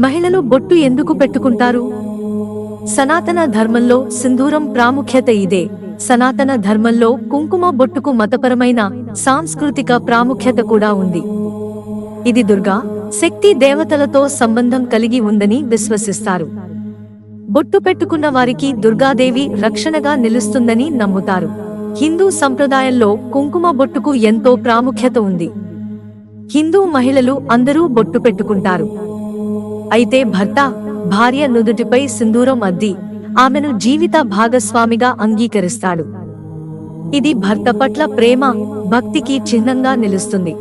మహిళలు బొట్టు ఎందుకు పెట్టుకుంటారు? సనాతన ధర్మంలో సింధూరం ప్రాముఖ్యత ఇదే. సనాతన ధర్మంలో కుంకుమ బొట్టుకు మతపరమైన సాంస్కృతిక ప్రాముఖ్యత కూడా ఉంది. ఇది దుర్గా శక్తి దేవతలతో సంబంధం కలిగి ఉందని విశ్వసిస్తారు. బొట్టు పెట్టుకున్న వారికి దుర్గాదేవి రక్షణగా నిలుస్తుందని నమ్ముతారు. హిందూ సంప్రదాయంలో కుంకుమ బొట్టుకు ఎంతో ప్రాముఖ్యత ఉంది. హిందూ మహిళలు అందరూ బొట్టు పెట్టుకుంటారు. అయితే భర్త భార్య నుదుటిపై సింధూరం అద్ది ఆమెను జీవిత భాగస్వామిగా అంగీకరిస్తాడు. ఇది భర్త పట్ల ప్రేమ భక్తికి చిహ్నంగా నిలుస్తుంది.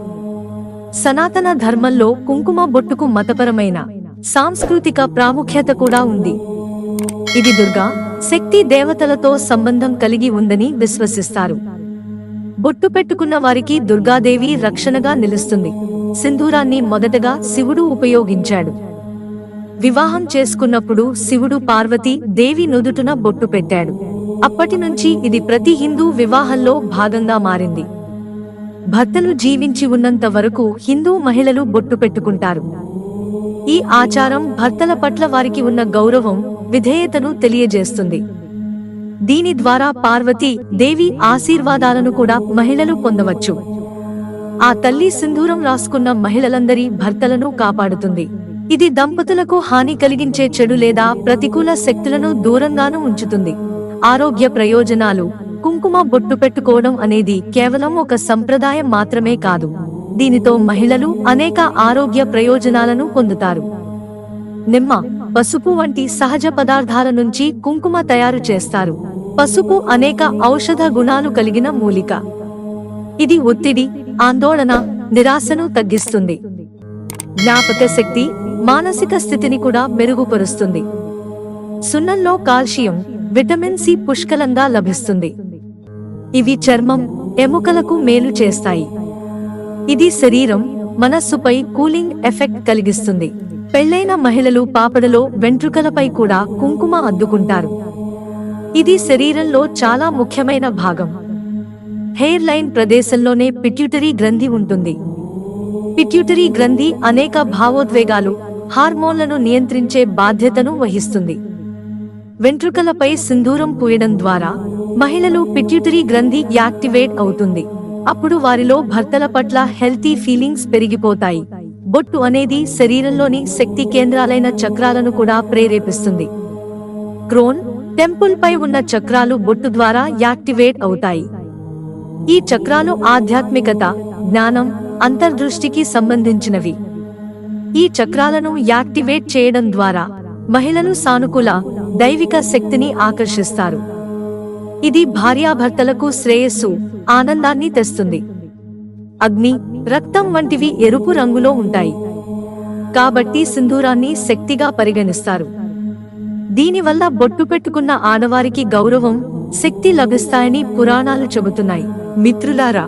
సనాతన ధర్మంలో కుంకుమ బొట్టుకు మతపరమైన సాంస్కృతిక ప్రాముఖ్యత కూడా ఉంది. ఇది దుర్గా శక్తి దేవతలతో సంబంధం కలిగి ఉందని విశ్వసిస్తారు. బొట్టు పెట్టుకున్న వారికి దుర్గాదేవి రక్షణగా నిలుస్తుంది. సింధూరాన్ని మొదటగా శివుడు ఉపయోగించాడు. వివాహం చేసుకున్నప్పుడు శివుడు పార్వతి దేవి నుదుటున బొట్టు పెట్టాడు. అప్పటి నుంచి ఇది ప్రతి హిందూ వివాహంలో భాగంగా మారింది. భర్తలు జీవించి ఉన్నంత వరకు హిందూ మహిళలు బొట్టు పెట్టుకుంటారు. ఈ ఆచారం భర్తల పట్ల వారికి ఉన్న గౌరవం విధేయతను తెలియజేస్తుంది. దీని ద్వారా పార్వతి దేవి ఆశీర్వాదాలను కూడా మహిళలు పొందవచ్చు. ఆ తల్లి సింధూరం రాసుకున్న మహిళలందరి భర్తలను కాపాడుతుంది. ఇది దంపతులకు హాని కలిగించే చెడు లేదా ప్రతికూల శక్తులను దూరంగాను ఉంచుతుంది. ఆరోగ్య ప్రయోజనాలు కుంకుమ బొట్టు పెట్టుకోవడం అనేది కేవలం ఒక సంప్రదాయం మాత్రమే కాదు. దీనితో మహిళలు అనేక ఆరోగ్య ప్రయోజనాలను పొందుతారు. నిమ్మ పసుపు వంటి సహజ పదార్థాల నుంచి కుంకుమ తయారు చేస్తారు. పసుపు అనేక ఔషధ గుణాలు కలిగిన మూలిక. ఇది ఒత్తిడి ఆందోళన నిరాశను తగ్గిస్తుంది. జ్ఞాపక శక్తి మానసిక స్థితిని కూడా మెరుగుపరుస్తుంది. సున్నంలో కాల్షియం విటమిన్ సి పుష్కలంగా లభిస్తుంది. ఇవి చర్మం ఎముకలకు మేలు చేస్తాయి. ఇది శరీరం మనస్సుపై కూలింగ్ ఎఫెక్ట్ కలిగిస్తుంది. పెళ్ళైన మహిళలు పాపడలో వెంట్రుకలపై కూడా కుంకుమ అద్దుకుంటారు. ఇది శరీరంలో చాలా ముఖ్యమైన భాగం. హెయిర్ లైన్ ప్రదేశంలోనే పిట్యూటరీ గ్రంథి ఉంటుంది. పిట్యూటరీ గ్రంథి అనేక భావోద్వేగాలు హార్మోన్లను నియంత్రించే బాధ్యతను వహిస్తుంది. వెంట్రుకలపై సింధూరం పూయడం ద్వారా మహిళలు పిట్యూటరీ గ్రంథి యాక్టివేట్ అవుతుంది. అప్పుడు వారిలో భర్తల పట్ల హెల్తీ ఫీలింగ్స్ పెరిగిపోతాయి. బొట్టు అనేది శరీరంలోని శక్తి కేంద్రాలైన చక్రాలను కూడా ప్రేరేపిస్తుంది. క్రోన్ టెంపుల్ పై ఉన్న చక్రాలు బొట్టు ద్వారా యాక్టివేట్ అవుతాయి. ఈ చక్రాలు ఆధ్యాత్మికత జ్ఞానం అంతర్దృష్టికి సంబంధించినవి. ఈ చక్రాలను యాక్టివేట్ చేయడం ద్వారా మహిళలు సానుకూల దైవిక శక్తిని ఆకర్షిస్తారు. ఇది భార్యాభర్తలకు శ్రేయస్సు ఆనందాన్ని తెస్తుంది. అగ్ని రక్తం వంటివి ఎరుపు రంగులో ఉంటాయి. కాబట్టి సింధూరాన్ని శక్తిగా పరిగణిస్తారు. దీనివల్ల బొట్టు పెట్టుకున్న ఆడవారికి గౌరవం శక్తి లభిస్తాయని పురాణాలు చెబుతున్నాయి. మిత్రులారా